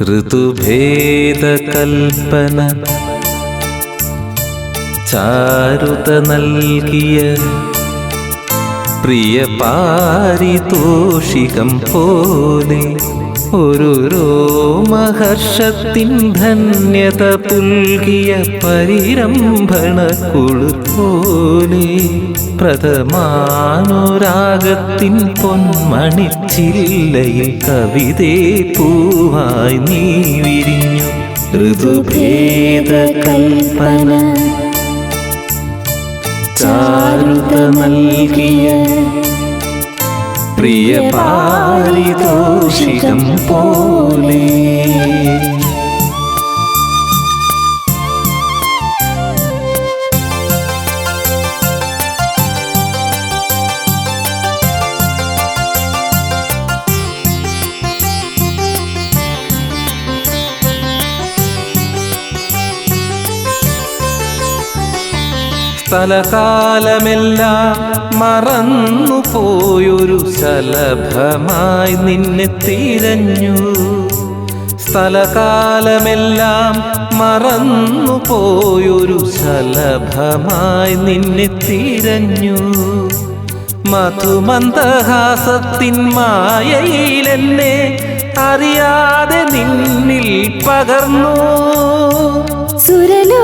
ഋതുഭേദകൽപ്പന ചാരുത നൽകിയ പ്രിയ പാരിതോഷികം പോലെ ഒരു രോമഹർഷത്തിൻ ധന്യത പുൽകിയ പരിരംഭണ പോലെ പ്രഥമാനുരാഗത്തിൻ പൊന്മണിച്ചില്ലയിൽ കവിതേ പൂവായി നീ വിരിഞ്ഞു. ഋതുഭേദ കൽപ്പന ചാരുത നൽകിയ പ്രിയ പാരിതോഷികം പോലെ സ്ഥലകാലമെല്ലാം മറന്നു പോയൊരു സലഭമായി നിന്നെ തിരഞ്ഞു. സ്ഥലകാലമെല്ലാം മറന്നു പോയൊരു സലഭമായി നിന്നെ തിരഞ്ഞു. മധുമന്ദഹാസത്തിൻ മായയിലെന്നെ അറിയാതെ നിന്നിൽ പകർന്നു. സുരലോക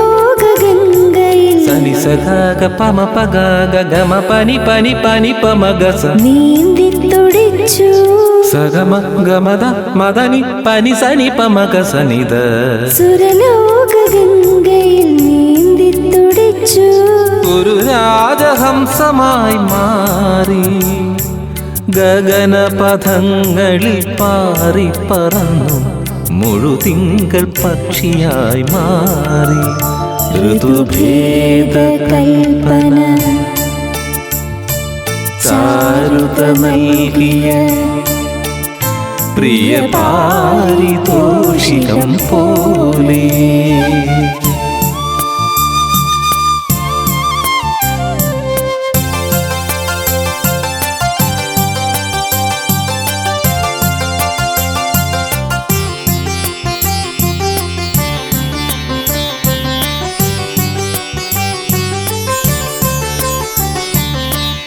ഗംഗയിൽ സനി സഗാഗ പമ പഗാഗ ഗമ പനി പനി പനി പമഗസ നീന്തി തുടിച്ചു സഗമ ഗമത മദനി പനി സനി പമഗസ നിത സുരലോക ഗംഗയിൽ നീന്തി തുടിച്ചു ഒരു രാജഹംസമായി മാറി. ഗഗനപഥങ്ങളിൽ പാറി പറന്നു. മുഴുതിങ്കൾ പക്ഷിയായി മാറി. ഋതുഭേദ കൽപ്പന ചാരുത നൽകിയ പ്രിയ പാരിതോഷികം പോലെ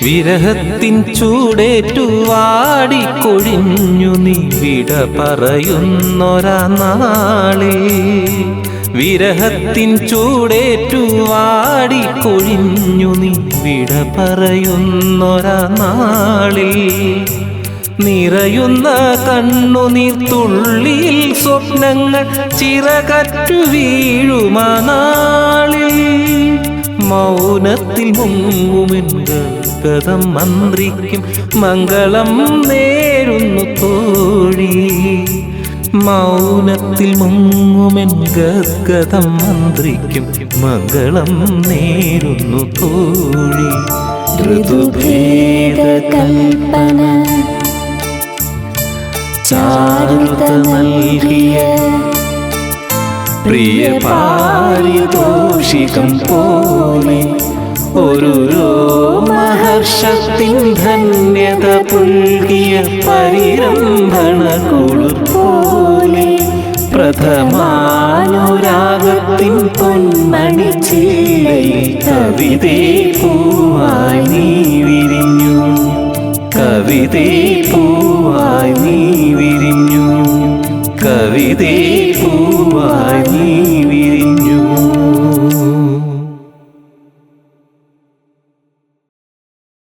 വിരഹത്തിൻ ചൂടേറ്റുവാടി കൊഴിഞ്ഞു നീ വിട പറയുന്നൊരാ നാളിൽ വിരഹത്തിൻ ചൂടേറ്റുവാടി കൊഴിഞ്ഞു നീ വിട പറയുന്നൊരാ നാളിൽ നിറയുന്ന കണ്ണുനീർ തുള്ളിയിൽ സ്വപ്നങ്ങൾ ചിറകറ്റു വീഴുമാ നാളിൽ മൗനത്തിൽ മുങ്ങുമെൻകഥം മന്ത്രിക്കും മംഗളം നേരുന്നു തോഴി. മൗനത്തിൽ മുങ്ങുമെൻ ഗദ്ഗതം മന്ത്രിക്കും മംഗളം നേരുന്നു തോഴി. ഋതുഭേദ കൽപ്പന ചാരുത നൽകിയ പ്രിയ പാരിതോഷികം പോലെ രോമഹർഷത്തിൻ ധന്യത പുൽകിയ പരിരംഭണ പോലെ പ്രഥമാനുരാഗത്തിൻ പൊന്മണിച്ചില്ലയിൽ കവിതേ പൂവായി നീ വിരിഞ്ഞു. കവിതേ പൂവായി